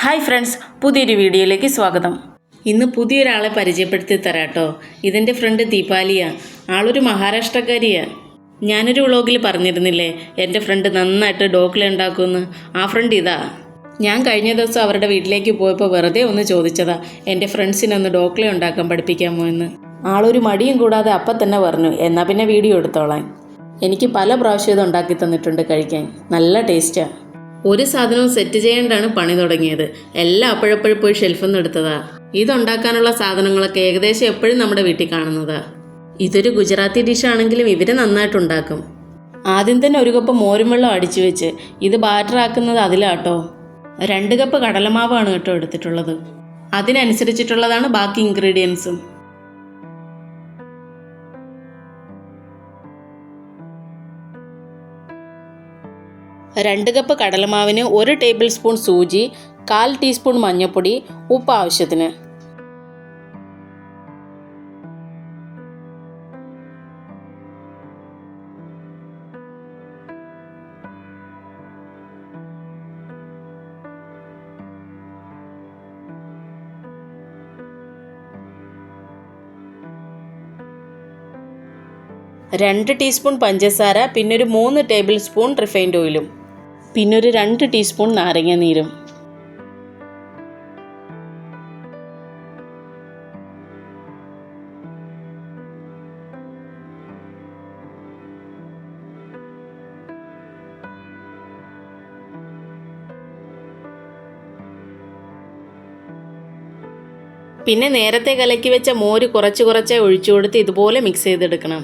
Hi friends പുതിയൊരു വീഡിയോയിലേക്ക് സ്വാഗതം. ഇന്ന് പുതിയൊരാളെ പരിചയപ്പെടുത്തി തരാട്ടോ. ഇതെന്റെ ഫ്രണ്ട് ദീപാലിയാണ് ആളൊരു മഹാരാഷ്ട്രക്കാരിയാണ് ഞാനൊരു വ്ളോഗിൽ പറഞ്ഞിരുന്നില്ലേ എന്റെ ഫ്രണ്ട് നന്നായിട്ട് ഡോക്കിൽ ഉണ്ടാക്കുമെന്ന് ആ ഫ്രണ്ട് ഇതാ. ഞാൻ കഴിഞ്ഞ ദിവസം അവരുടെ വീട്ടിലേക്ക് പോയപ്പോൾ വെറുതെ ഒന്ന് ചോദിച്ചതാ എന്റെ ഫ്രണ്ട്സിനൊന്ന് ഡോക്ല ഉണ്ടാക്കാൻ പഠിപ്പിക്കാമോ എന്ന്? ആളൊരു മടിയും കൂടാതെ അപ്പം തന്നെ പറഞ്ഞു എന്നാൽ പിന്നെ വീഡിയോ എടുത്തോളാം എനിക്ക് പല പ്രാവശ്യം ഇത് ഉണ്ടാക്കി തന്നിട്ടുണ്ട് കഴിക്കാൻ. നല്ല ടേസ്റ്റാണ് ഒരു സാധനവും സെറ്റ് ചെയ്യേണ്ടാണ് പണി തുടങ്ങിയത്. എല്ലാം അപ്പോഴപ്പോഴും പോയി ഷെൽഫിൽ നിന്ന് എടുത്തതാ. ഇതുണ്ടാക്കാനുള്ള സാധനങ്ങളൊക്കെ ഏകദേശം എപ്പോഴും നമ്മുടെ വീട്ടിൽ കാണുന്നതാ. ഇതൊരു ഗുജറാത്തി ഡിഷാണെങ്കിലും ഇവർ നന്നായിട്ടുണ്ടാക്കും. ആദ്യം തന്നെ ഒരു കപ്പ് മോരും വെള്ളം അടിച്ചു വെച്ച് ഇത് ബാറ്റർ ആക്കുന്നത് അതിലാട്ടോ. രണ്ട് കപ്പ് കടലമാവാണ് കേട്ടോ എടുത്തിട്ടുള്ളത്. അതിനനുസരിച്ചിട്ടുള്ളതാണ് ബാക്കി ഇൻഗ്രീഡിയൻസും രണ്ട് കപ്പ് കടലമാവിന് ഒരു ടേബിൾ സ്പൂൺ സൂചി കാൽ ടീസ്പൂൺ മഞ്ഞൾപ്പൊടി ഉപ്പ് ആവശ്യത്തിന്. രണ്ട് ടീസ്പൂൺ പഞ്ചസാര പിന്നെ ഒരു മൂന്ന് ടേബിൾ സ്പൂൺ റിഫൈൻഡ് ഓയിലും. പിന്നെ ഒരു രണ്ട് ടീസ്പൂൺ നാരങ്ങ നീരും. പിന്നെ നേരത്തെ കലക്കി വെച്ച മോര് കുറച്ച് കുറച്ച് ഒഴിച്ചു കൊടുത്ത് ഇതുപോലെ മിക്സ് ചെയ്തെടുക്കണം.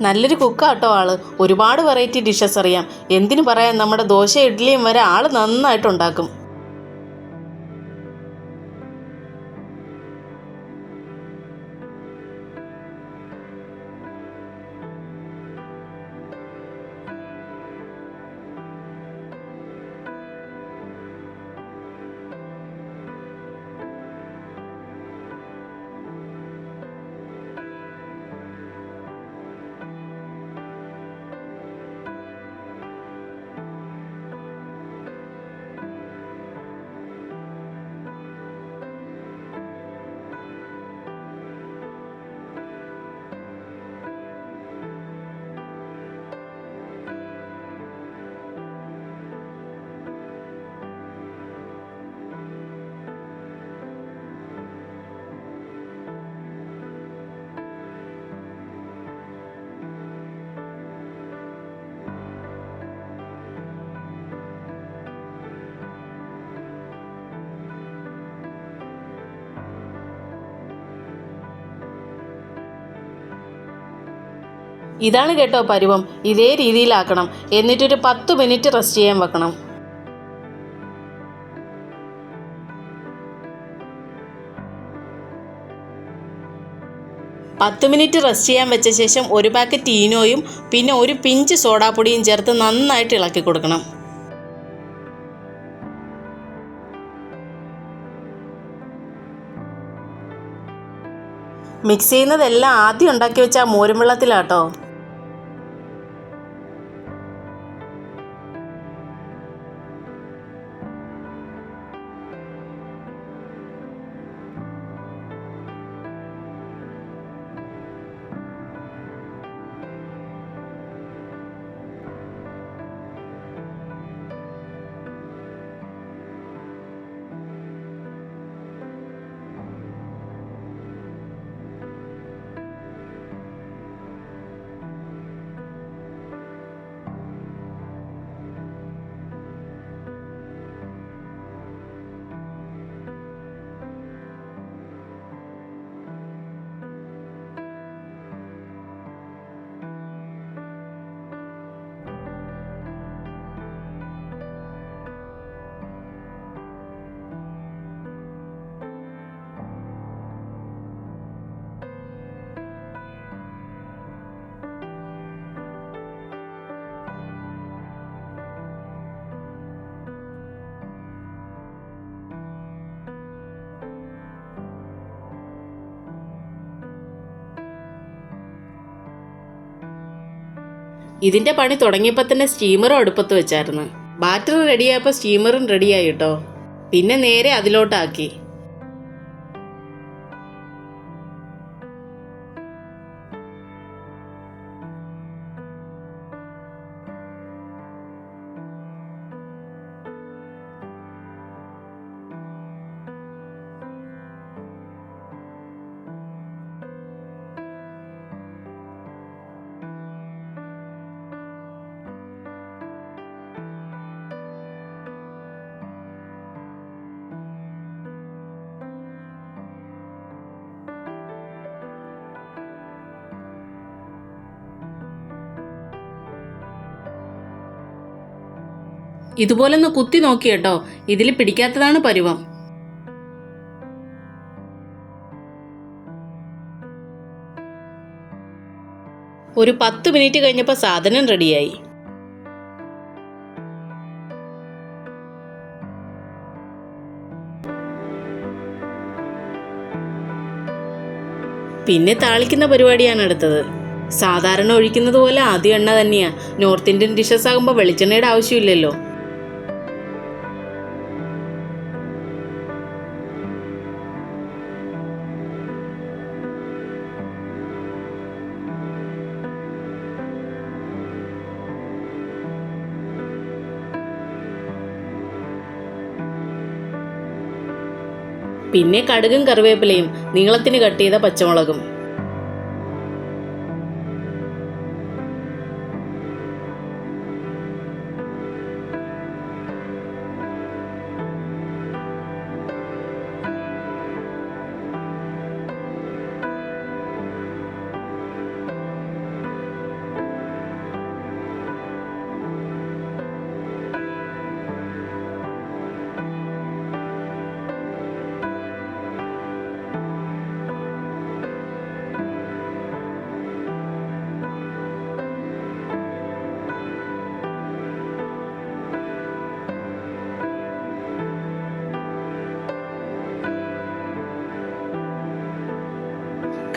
നല്ലൊരു കുക്കാട്ടോ ആൾ. ഒരുപാട് വെറൈറ്റി ഡിഷസ് അറിയാം. എന്തിനു പറയാൻ നമ്മുടെ ദോശ ഇഡ്ഡലിയും വരെ ആൾ നന്നായിട്ട് ഇതാണ് കേട്ടോ പരുവം. ഇതേ രീതിയിലാക്കണം. എന്നിട്ടൊരു പത്ത് മിനിറ്റ് റെസ്റ്റ് ചെയ്യാൻ വെക്കണം. പത്ത് മിനിറ്റ് റെസ്റ്റ് ചെയ്യാൻ വെച്ച ശേഷം ഒരു പാക്കറ്റ് ഈനോയും പിന്നെ ഒരു പിഞ്ച് സോഡാപ്പൊടിയും ചേർത്ത് നന്നായിട്ട് ഇളക്കി കൊടുക്കണം. മിക്സ് ചെയ്യുന്നതെല്ലാം ആദ്യം ഉണ്ടാക്കി വെച്ച മോരും വെള്ളത്തിലാട്ടോ ഇതിന്റെ പണി തുടങ്ങിയപ്പോൾ തന്നെ സ്റ്റീമറും അടുപ്പത്ത് വെച്ചായിരുന്നു. ബാറ്ററി റെഡിയായപ്പോൾ സ്റ്റീമറും റെഡിയായി കേട്ടോ പിന്നെ നേരെ അതിലോട്ടാക്കി. ഇതുപോലൊന്ന് കുത്തി നോക്കി കേട്ടോ. ഇതിൽ പിടിക്കാത്തതാണ് പരുവം. ഒരു പത്ത് മിനിറ്റ് കഴിഞ്ഞപ്പോൾ സാധനം റെഡിയായി. പിന്നെ താളിക്കുന്ന പരിപാടിയാണ് അടുത്തത്. സാധാരണ ഒഴിക്കുന്നത് പോലെ ആദ്യം എണ്ണ തന്നെയാ. നോർത്ത് ഇന്ത്യൻ ഡിഷസ് ആകുമ്പോൾ വെളിച്ചെണ്ണയുടെ ആവശ്യമില്ലല്ലോ. പിന്നെ കടുകും കറിവേപ്പിലയും നീളത്തിന് കട്ട് ചെയ്ത പച്ചമുളകും.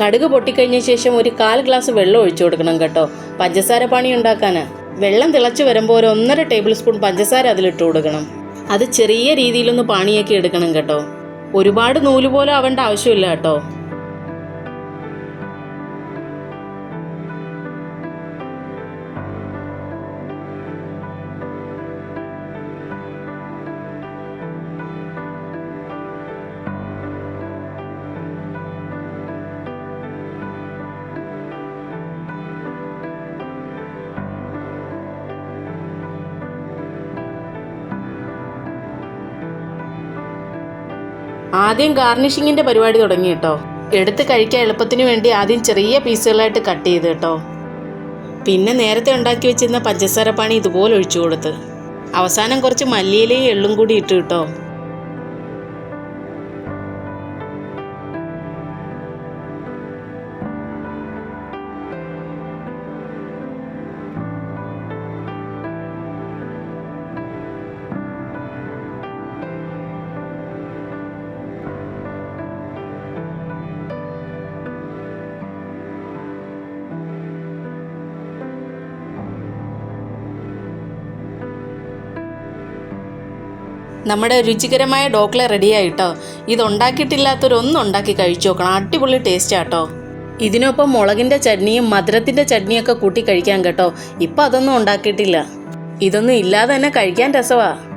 കടുക് പൊട്ടിക്കഴിഞ്ഞ ശേഷം ഒരു കാൽ ഗ്ലാസ് വെള്ളം ഒഴിച്ചു കൊടുക്കണം കേട്ടോ. പഞ്ചസാര പണി ഉണ്ടാക്കാനാ. വെള്ളം തിളച്ചു വരുമ്പോൾ ഒരു ഒന്നര ടേബിൾ സ്പൂൺ പഞ്ചസാര അതിലിട്ട് കൊടുക്കണം. അത് ചെറിയ രീതിയിലൊന്ന് പാണിയാക്കി എടുക്കണം കേട്ടോ. ഒരുപാട് നൂൽ പോലും ആവേണ്ട ആവശ്യമില്ല കേട്ടോ. ആദ്യം ഗാർണിഷിങ്ങിന്റെ പരിപാടി തുടങ്ങി കേട്ടോ. എടുത്ത് കഴിക്കാൻ എളുപ്പത്തിന് വേണ്ടി ആദ്യം ചെറിയ പീസുകളായിട്ട് കട്ട് ചെയ്ത് കേട്ടോ. പിന്നെ നേരത്തെ ഉണ്ടാക്കി വെച്ചിരുന്ന പഞ്ചസാര പാണി ഇതുപോലെ ഒഴിച്ചു കൊടുത്ത്. അവസാനം കുറച്ച് മല്ലിയിലയും എള്ളും കൂടി ഇട്ട് കേട്ടോ. നമ്മുടെ രുചികരമായ ഡോക്ല റെഡിയായിട്ടോ? ഇത് ഉണ്ടാക്കിയിട്ടില്ലാത്തവരൊന്നും ഉണ്ടാക്കി കഴിച്ചു നോക്കണം. അടിപൊളി ടേസ്റ്റ് ആട്ടോ ഇതിനൊപ്പം മുളകിന്റെ ചട്നിയും മധുരത്തിന്റെ ചട്നിയൊക്കെ കൂട്ടി കഴിക്കാൻ കേട്ടോ. ഇപ്പം അതൊന്നും ഉണ്ടാക്കിയിട്ടില്ല. ഇതൊന്നും ഇല്ലാതെ തന്നെ കഴിക്കാൻ രസമാ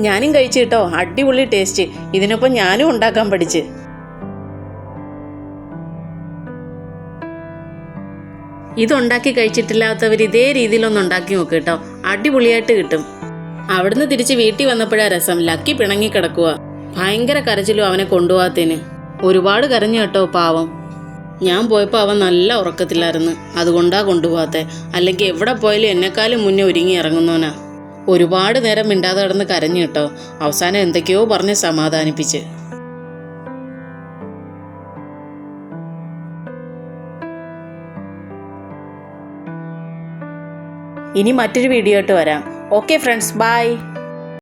ഞാനും കഴിച്ചു കേട്ടോ അടിപൊളി ടേസ്റ്റ് ഇതിനൊപ്പം ഞാനും ഉണ്ടാക്കാൻ പഠിച്ച്. ഇതുണ്ടാക്കി കഴിച്ചിട്ടില്ലാത്തവർ ഇതേ രീതിയിലൊന്നും ഉണ്ടാക്കി നോക്ക് കേട്ടോ. അടിപൊളിയായിട്ട് കിട്ടും. അവിടുന്ന് തിരിച്ച് വീട്ടിൽ വന്നപ്പോഴാ രസം. ലക്കി പിണങ്ങി കിടക്കുക ഭയങ്കര കരച്ചിലും അവനെ കൊണ്ടുപോകാത്തതിന്. ഒരുപാട് കരഞ്ഞു കേട്ടോ പാവം. ഞാൻ പോയപ്പോൾ അവൻ നല്ല ഉറക്കത്തിലായിരുന്നു. അതുകൊണ്ടാ കൊണ്ടുപോകാത്തെ. അല്ലെങ്കിൽ എവിടെ പോയാലും എന്നെക്കാളും മുന്നേ ഒരുങ്ങി ഇറങ്ങുന്നവനാ. ഒരുപാട് നേരം മിണ്ടാതെ കിടന്ന് കരഞ്ഞു കേട്ടോ. അവസാനം എന്തൊക്കെയോ പറഞ്ഞ് സമാധാനിപ്പിച്ച്. ഇനി മറ്റൊരു വീഡിയോ ആയിട്ട് വരാം. Okay friends bye